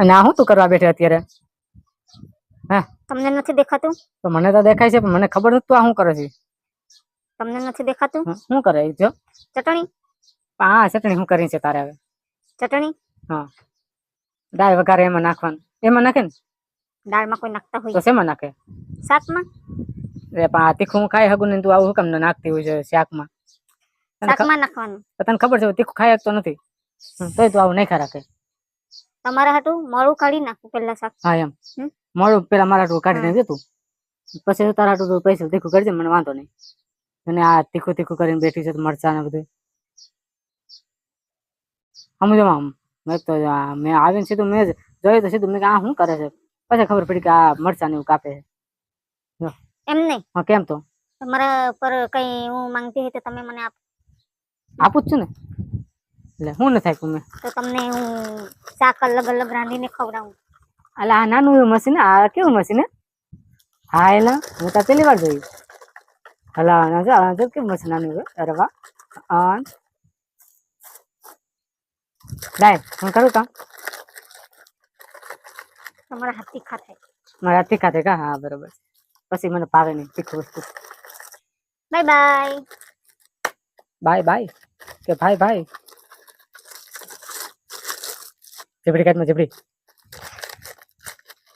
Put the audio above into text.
અને આ હું તું કરવા બેઠી અત્યારે? હા? તમને નથી દેખાતું? તો મને તો દેખાય છે પણ મને ખબર નથી તું આ શું કરે છે. તમને નથી દેખાતું? શું કરે? જો. ચટણી? હા ચટણી શું કરી છે તારે હવે? ચટણી? હા. દાળ વઘારે એમાં નાખવાનું. એમાં નાખે ને? દાળમાં કોઈ નાખતા હોય? તો શેમાં નાખે? શાકમાં? રે પણ આ તીખું ખાઈ હગું ને તું આવું કેમ નાખતી હોય છે શાકમાં? શાકમાં નાખવાનું. તને ખબર છે તીખું ખાઈ શકતો નથી. તોય તું આવું નહીં ખા રાખે. તમારા હાટું મોળું કાઢી નાખું પેલા શાક. હા એમ. હમ? પેલા મારા હાટું કાઢી દે તું. પછી તારા હાટું તું પૈસા તીખું કરજે મને વાંધો નહીં. અને આ તીખું તીખું કરીને બેઠી છે મરચા ને બધું. સમજો આમ મેં તો મેં આવીને સીધું મેં જ જોયું તો સીધું મેં આ શું કરે છે? પછી ખબર પડી કે આ મરચા ને એવું કાપે છે. એમ નહીં? હા કેમ તો? તમારા પર કઈ હું માંગતી હોય તો તમે મને આપ. આપું જ છું ને. એટલે હું નથી આપ્યું મેં. તો તમને હું શાક અલગ અલગ રાંધીને ખવડાવું. એટલે આ નાનું એવું મશીન આ કેવું મશીન હે? હા એલા હું તો પેલી વાર જોયું. હલા ના જો આ જો કેવું મશીન નાનું એવું અરે વાહ. અન લાય હું કરું કામ? તમારા હાથ તીખા થાય મારા તીખા તીખા હા બરોબર. પછી મને ભાવે નહીં તીખું વસ્તુ. Bye bye. Bye bye. કે ભાઈ ભાઈ. எப்படி காட்டுமா எப்படி